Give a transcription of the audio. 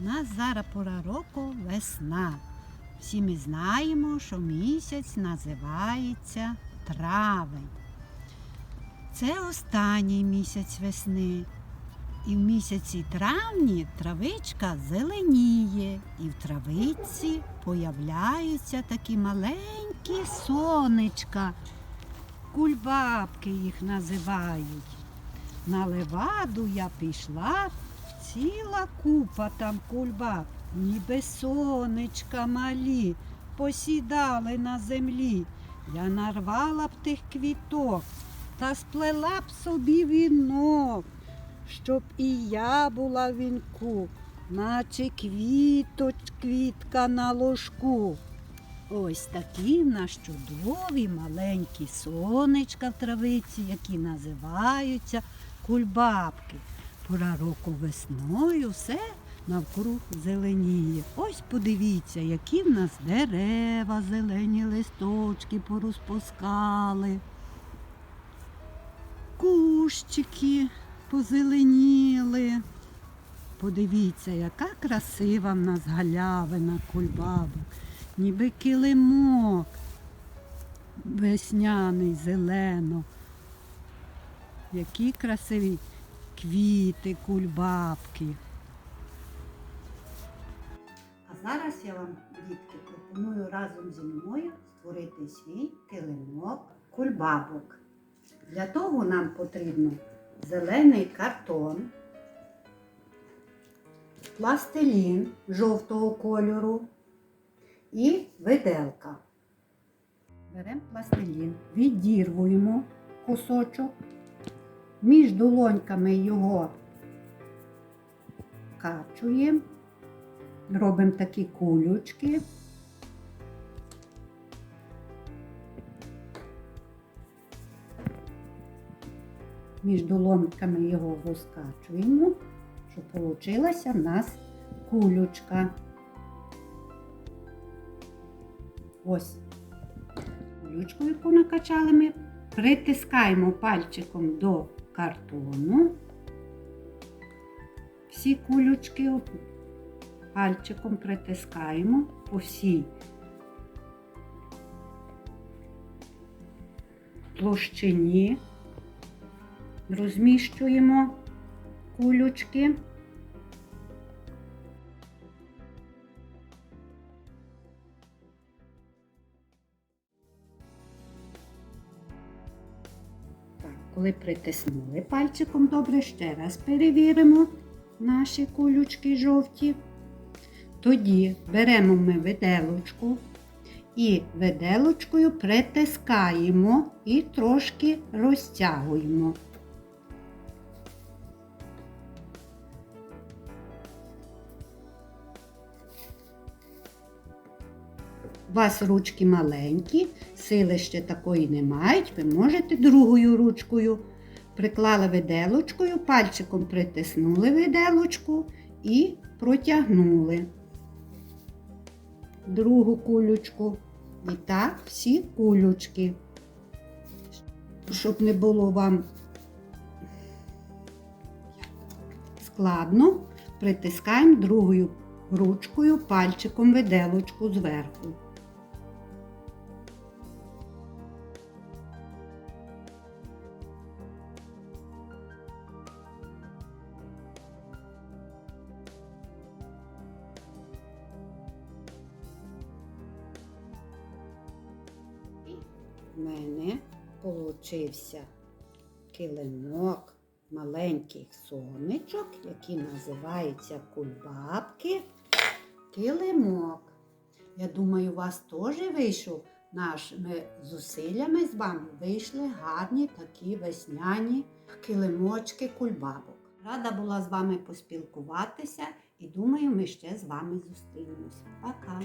У нас зараз пора року весна. Всі ми знаємо, що місяць називається травень. Це останній місяць весни. І в місяці травні травичка зеленіє, і в травиці появляються такі маленькі сонечка. Кульбабки їх називають. На леваду я пішла, ціла купа там кульбаб, ніби сонечка малі, посідали на землі. Я нарвала б тих квіток та сплела б собі вінок, щоб і я була в вінку, наче квіточ, квітка на ложку. Ось такі в нас чудові маленькі сонечка в травиці, які називаються кульбабки. Пора року весною все навкруг зеленіє. Ось подивіться, які в нас дерева, зелені листочки порозпускали. Кущики позеленіли. Подивіться, яка красива в нас галявина кульбабок, ніби килимок весняний, зелено. Які красиві квіти, кульбабки. А зараз я вам, дітки, пропоную разом зі мною створити свій килимок кульбабок. Для того нам потрібно зелений картон, пластилін жовтого кольору і виделка. Беремо пластилін, відірвуємо кусочок, між долоньками його качуємо, робимо такі кулючки. Між долоньками його розкачуємо, щоб вийшла в нас кулючка. Ось кулючку, яку накачали ми, притискаємо пальчиком до картону. Всі кулючки пальчиком притискаємо по всій площині, розміщуємо кулючки. Коли притиснули пальчиком добре, ще раз перевіримо наші кулючки жовті. Тоді беремо ми виделочку і виделочкою притискаємо і трошки розтягуємо. У вас ручки маленькі, сили ще такої не мають, ви можете другою ручкою приклали виделочкою, пальчиком притиснули виделочку і протягнули другу кулючку. І так всі кулючки. Щоб не було вам складно, притискаємо другою ручкою пальчиком виделочку зверху. У мене получився килимок маленьких сонечок, які називаються кульбабки. Килимок. Я думаю, у вас теж вийшов нашими зусиллями з вами вийшли гарні такі весняні килимочки кульбабок. Рада була з вами поспілкуватися і думаю, ми ще з вами зустрінемось. Пока!